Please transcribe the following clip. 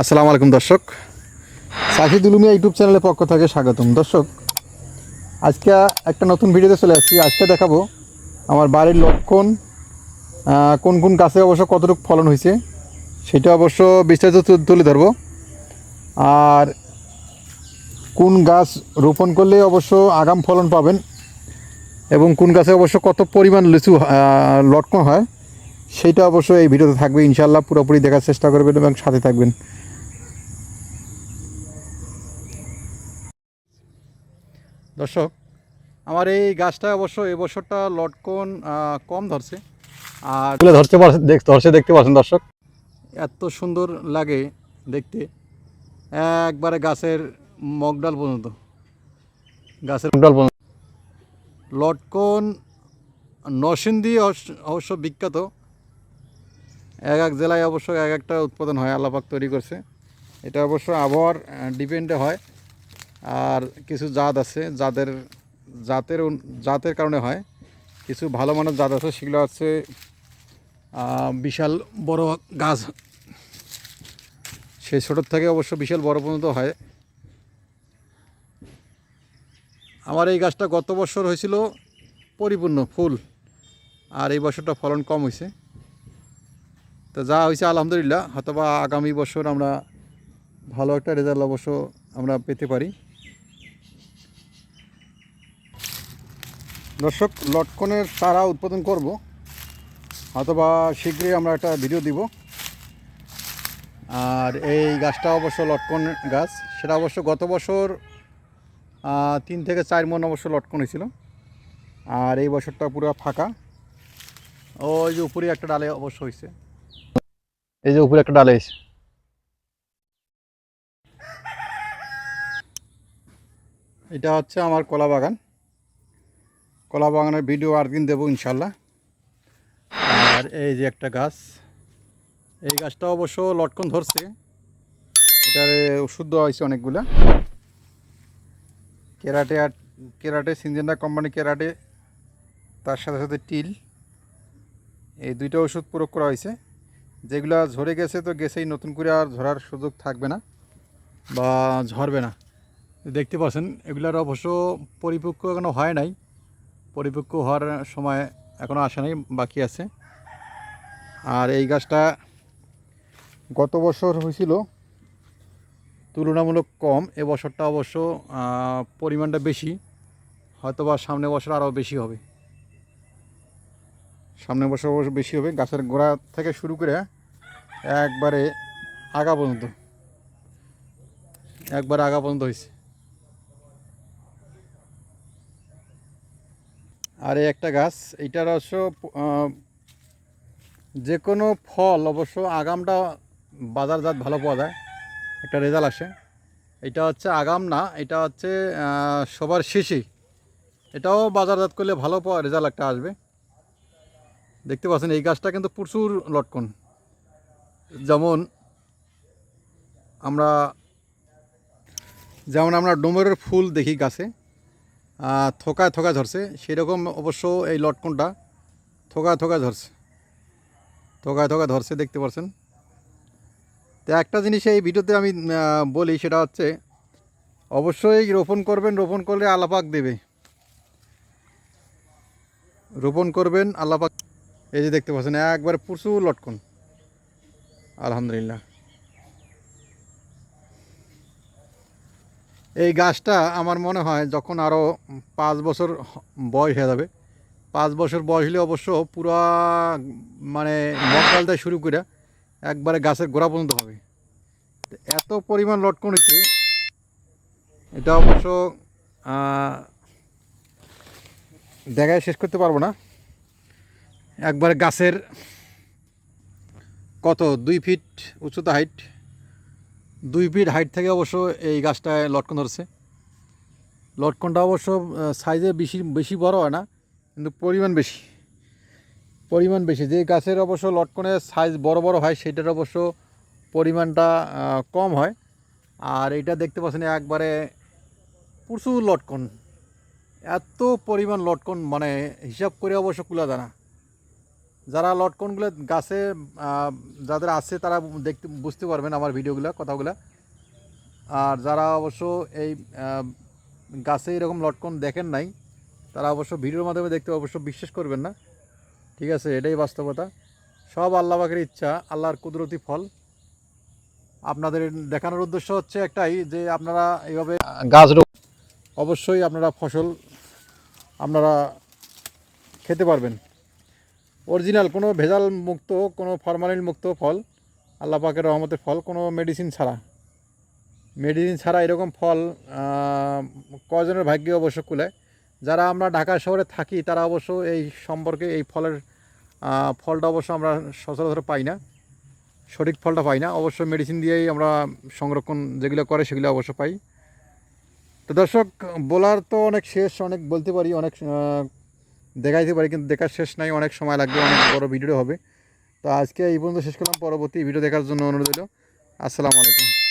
আসসালামু আলাইকুম, দর্শক। সাহিদ উলুমিয়া ইউটিউব চ্যানেলের পক্ষ থেকে স্বাগতম। দর্শক, আজকে একটা নতুন ভিডিওতে চলে আসছি। আজকে দেখাবো আমার বাড়ির লক্ষণ কোন কোন গাছে অবশ্য কতটুকু ফলন হয়েছে, সেটা অবশ্য বিস্তারিত তুলে ধরবো। আর কোন গাছ রোপণ করলে অবশ্য আগাম ফলন পাবেন এবং কোন গাছে অবশ্য কত পরিমাণ লিচু লটকন হয় সেইটা অবশ্য এই ভিডিওতে থাকবে। ইনশাল্লাহ পুরোপুরি দেখার চেষ্টা করবেন এবং সাথে থাকবেন। দর্শক আমার এই গাছটা অবশ্য এই বছরটা লটকন কম ধরছে। আর ধরতে দেখ- ধরছে দেখতে পাচ্ছেন দর্শক। এত সুন্দর লাগে দেখতে। একবারে গাছের মগডাল পর্যন্ত। গাছের মগডাল পর্যন্ত। লটকন নরসিংদী অবশ্য- অবশ্য বিখ্যাত। এক এক জেলায় অবশ্য এক একটা উৎপাদন হয় আল্লাপাক তৈরি করছে। এটা অবশ্য আবহাওয়ার ডিপেন্ডে হয়। আর কিছু জাত আছে, যাদের জাতের জাতের কারণে হয়। কিছু ভালো মানের জাত আছে, সেগুলো হচ্ছে বিশাল বড় গাছ। সেই ছোটোর থেকে অবশ্য বিশাল বড় পর্যন্ত হয়। আমার এই গাছটা গত বছর হয়েছিল পরিপূর্ণ ফুল, আর এই বছরটা ফলন কম হয়েছে। তো যা হয়েছে, আলহামদুলিল্লাহ, হয়তোবা আগামী বছর আমরা ভালো একটা রেজাল্ট অবশ্য আমরা পেতে পারি। দর্শক লটকনের চারা উৎপাদন করব। অথবা শীঘ্রই আমরা একটা ভিডিও দিব। আর এই গাছটা অবশ্য লটকন গাছ। সেটা অবশ্য গত বছর তিন থেকে চার মন অবশ্য লটকন হয়েছিল। আর এই বছরটা পুরো ফাঁকা। ওই যে উপরে একটা ডালে অবশ্য হয়েছে। এই যে উপরে একটা ডালে হয়েছে। এটা হচ্ছে আমার কলা বাগান। কলা বাগানের ভিডিও আর দিন দেবো ইনশাল্লাহ। আর এই যে একটা গাছ, এই গাছটা অবশ্য লটকন ধরছে। এটার ওষুধ দেওয়া হয়েছে অনেকগুলা। কেরাটে আর কেরাটে, সিনজেন্ডা কোম্পানি কেরাটে, তার সাথে সাথে টিল। এই দুইটা ওষুধ প্রয়োগ করা হয়েছে। যেগুলা ঝরে গেছে তো গেছেই, নতুন করে আর ঝরার সুযোগ থাকবে না বা ঝরবে না। দেখতে পাচ্ছেন, এগুলার অবশ্য পরিপক্ক এখনও হয় নাই। পরিপক্ক হওয়ার সময় এখনও আসে নাই, বাকি আছে। আর এই গাছটা গত বছর হয়েছিল, তুলনামূলক কম। এ বছরটা অবশ্য পরিমাণটা বেশি হয়তো বা সামনে বছর আরও বেশি হবে। সামনে বছর অবশ্য বেশি হবে, গাছের গোড়া থেকে শুরু করে একবারে আগা পর্যন্ত, একবার আগা পর্যন্ত হয়েছে। আর এই একটা গাছ এইটার অবশ্য যে কোনো ফল, অবশ্য আগামটা বাজারজাত ভালো পাওয়া যায়। একটা রেজাল্ট আসে। এটা হচ্ছে আগাম না, এটা হচ্ছে সবার শেষে। এটাও বাজারজাত করলে ভালো পাওয়া রেজাল্ট একটা আসবে। দেখতে পাচ্ছেন, এই গাছটা কিন্তু প্রচুর লটকন। যেমন আমরা যেমন আমরা ডোমরের ফুল দেখি গাছে থোকায় থোকায় ধরছে সেরকম অবশ্য এই লটকনটা থোকায় থোকায় ধরছে থোকায় থোকায় ধরছে দেখতে পাচ্ছেন। তো একটা জিনিস এই ভিডিওতে আমি বলি, সেটা হচ্ছে অবশ্যই রোপণ করবেন, রোপণ করলে আলাপাক দেবে। রোপণ করবেন, আল্লাপাক এই যে দেখতে পাচ্ছেন, একবার প্রচুর লটকন। আলহামদুলিল্লাহ। এই গাছটা আমার মনে হয় যখন আরও পাঁচ বছর বয়স হয়ে যাবে, পাঁচ বছর বয়স হলে অবশ্য পুরা মানে মকালটা শুরু করে একবারে গাছের গোড়া পর্যন্ত হবে। এত পরিমাণ লটকন হচ্ছে এটা অবশ্য দেখায় শেষ করতে পারব না। একবারে গাছের কত? দুই ফিট উচ্চতা হাইট দুই ফিট হাইট থেকে অবশ্য এই গাছটায় লটকন ধরছে। লটকনটা অবশ্য সাইজে বেশি বেশি বড় হয় না, কিন্তু পরিমাণ বেশি। পরিমাণ বেশি। যে গাছের অবশ্য লটকনের সাইজ বড় বড় হয়, সেটার অবশ্য পরিমাণটা কম হয়। আর এটা দেখতে পাচ্ছেন একবারে প্রচুর লটকন। এত পরিমাণ লটকন মানে হিসাব করে অবশ্য কুলা যায় না যারা লটকনগুলো গাছে যাদের আছে তারা দেখতে, বুঝতে পারবেন আমার ভিডিওগুলো, কথাগুলো। আর যারা অবশ্য এই গাছে এরকম লটকন দেখেন নাই, তারা অবশ্য ভিডিওর মাধ্যমে দেখতে অবশ্য বিশ্বাস করবেন না। ঠিক আছে, এটাই বাস্তবতা। সব আল্লাহ পাকের ইচ্ছা, আল্লাহর কুদরতি ফল। আপনাদের দেখানোর উদ্দেশ্য হচ্ছে একটাই, যে আপনারা এইভাবে গাছ অবশ্যই আপনারা ফসল আপনারা খেতে পারবেন। অরিজিনাল কোনো ভেজাল মুক্ত কোনো ফরমালিন মুক্ত ফল আল্লাহ পাকের রহমতের ফল কোনো মেডিসিন ছাড়া। মেডিসিন ছাড়া এরকম ফল আহ, কয়জনের ভাগ্যে অবশ্য কুলায় যারা আমরা ঢাকা শহরে থাকি তারা অবশ্য এই সম্পর্কে এই ফলের ফলটা অবশ্য আমরা সচরাচর পাই না। সঠিক ফলটা পাই না। অবশ্য মেডিসিন দিয়েই আমরা সংরক্ষণ যেগুলো করে সেগুলো অবশ্য পাই। তো দর্শক বলার তো অনেক শেষ অনেক বলতে পারি অনেক দেখাইতে পারি, কিন্তু দেখার শেষ নাই, অনেক সময় লাগবে, অনেক বড় ভিডিও হবে। তো আজকে এই পর্যন্ত শেষ করলাম, পরবর্তী ভিডিও দেখার জন্য অনুরোধ রইল। আসসালামু আলাইকুম।